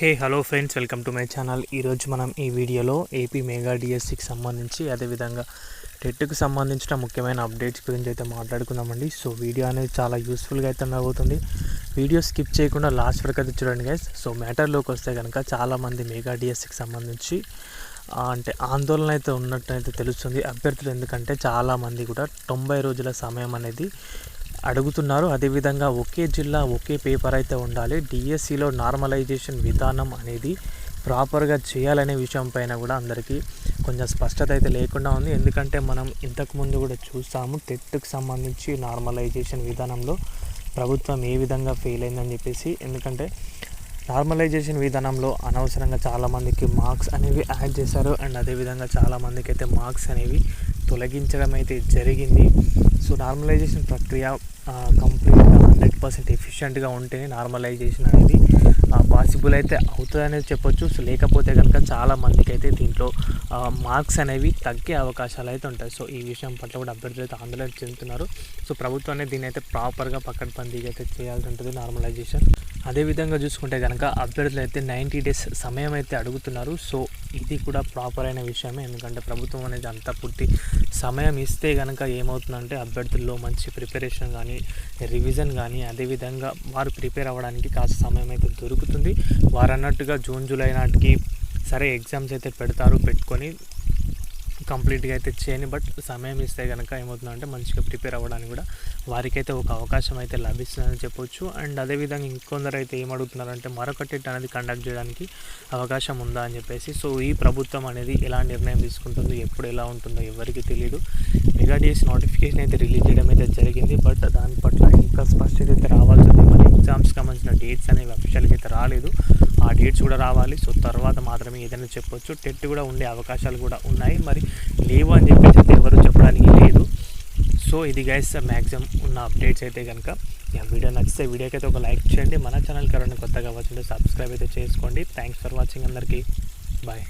Hey hello friends welcome to my channel ఈరోజు మనం ఈ వీడియోలో ఏపీ మెగా డిఎస్సికి సంబంధించి అదేవిధంగా టెట్కు సంబంధించిన ముఖ్యమైన అప్డేట్స్ గురించి అయితే మాట్లాడుకుందామండి. సో వీడియో అనేది చాలా యూస్ఫుల్గా అయితే ఉండబోతుంది వీడియో స్కిప్ చేయకుండా లాస్ట్ వరకు అయితే చూడండి గైస్ సో మ్యాటర్లోకి వస్తే కనుక చాలామంది మెగా డిఎస్సికి సంబంధించి అంటే ఆందోళన అయితే ఉన్నట్టు అయితే తెలుస్తుంది. అభ్యర్థులు ఎందుకంటే చాలామంది కూడా తొంభై రోజుల సమయం అనేది అడుగుతున్నారు. అదేవిధంగా ఒకే జిల్లా ఒకే పేపర్ అయితే ఉండాలి. డిఎస్సిలో నార్మలైజేషన్ విధానం అనేది ప్రాపర్గా చేయాలనే విషయం పైన కూడా అందరికీ కొంచెం స్పష్టత అయితే లేకుండా ఉంది. ఎందుకంటే మనం ఇంతకుముందు కూడా చూస్తాము టెట్కి సంబంధించి నార్మలైజేషన్ విధానంలో ప్రభుత్వం ఏ విధంగా ఫెయిల్ అయిందని చెప్పేసి. ఎందుకంటే నార్మలైజేషన్ విధానంలో అనవసరంగా చాలామందికి మార్క్స్ అనేవి యాడ్ చేశారు. అండ్ అదేవిధంగా చాలామందికి అయితే మార్క్స్ అనేవి తొలగించడం అయితే జరిగింది. సో నార్మలైజేషన్ ప్రక్రియ కంప్లీట్గా హండ్రెడ్ పర్సెంట్ ఎఫిషియెంట్గా ఉంటేనే నార్మలైజేషన్ అనేది పాసిబుల్ అయితే అవుతుంది అనేది చెప్పొచ్చు. సో లేకపోతే కనుక చాలామందికి అయితే దీంట్లో మార్క్స్ అనేవి తగ్గే అవకాశాలు అయితే ఉంటాయి. సో ఈ విషయం పట్ల కూడా అభ్యర్థులు అయితే ఆందోళన చెందుతున్నారు. సో ప్రభుత్వం అనేది దీన్ని అయితే ప్రాపర్గా పక్కన పక్కడబందీగా అయితే చేయాల్సి ఉంటుంది నార్మలైజేషన్. అదేవిధంగా చూసుకుంటే కనుక అభ్యర్థులు అయితే నైంటీ డేస్ సమయం అయితే అడుగుతున్నారు. సో ఇది కూడా ప్రాపర్ అయిన విషయమే. ఎందుకంటే ప్రభుత్వం అనేది అంత పూర్తి సమయం ఇస్తే కనుక ఏమవుతుందంటే అభ్యర్థుల్లో మంచి ప్రిపరేషన్ కానీ రివిజన్ కానీ అదేవిధంగా వారు ప్రిపేర్ అవ్వడానికి కాస్త సమయం అయితే దొరుకుతుంది. వారు అన్నట్టుగా జూన్ జూలై నాటికి సరే ఎగ్జామ్స్ అయితే పెడతారు పెట్టుకొని కంప్లీట్గా అయితే చేయని బట్ సమయం ఇస్తే కనుక ఏమవుతుందంటే మంచిగా ప్రిపేర్ అవ్వడానికి కూడా వారికైతే ఒక అవకాశం అయితే లభిస్తుందని చెప్పొచ్చు. అండ్ అదేవిధంగా ఇంకొందరు అయితే ఏం అడుగుతున్నారంటే మరొక టెట్ అనేది కండక్ట్ చేయడానికి అవకాశం ఉందా అని చెప్పేసి. సో ఈ ప్రభుత్వం అనేది ఎలా నిర్ణయం తీసుకుంటుందో ఎప్పుడు ఎలా ఉంటుందో ఎవరికి తెలియదు మెగా డిఎస్ నోటిఫికేషన్ అయితే రిలీజ్ చేయడం అయితే జరిగింది బట్ దాని పట్ల ఇంకా స్పష్టత అయితే రావాల్సి ఎగ్జామ్స్కి సంబంధించిన డేట్స్ అనేవి అఫీషియల్గా అయితే రాలేదు. ఆ డేట్స్ కూడా రావాలి. సో తర్వాత మాత్రమే ఏదైనా చెప్పొచ్చు. టెట్ కూడా ఉండే అవకాశాలు కూడా ఉన్నాయి. మరి లేవు అని చెప్పేసి అయితే ఎవరు చెప్పడానికి లేదు. సో ఇది గైస్ మ్యాక్సిమం ఉన్న అప్డేట్స్ అయితే కనుక వీడియో నచ్చితే వీడియోకి అయితే ఒక లైక్ చేయండి. మన ఛానల్కి ఎవరైనా కొత్తగా వచ్చింటే సబ్స్క్రైబ్ అయితే చేసుకోండి. థ్యాంక్స్ ఫర్ వాచింగ్ అందరికీ. బాయ్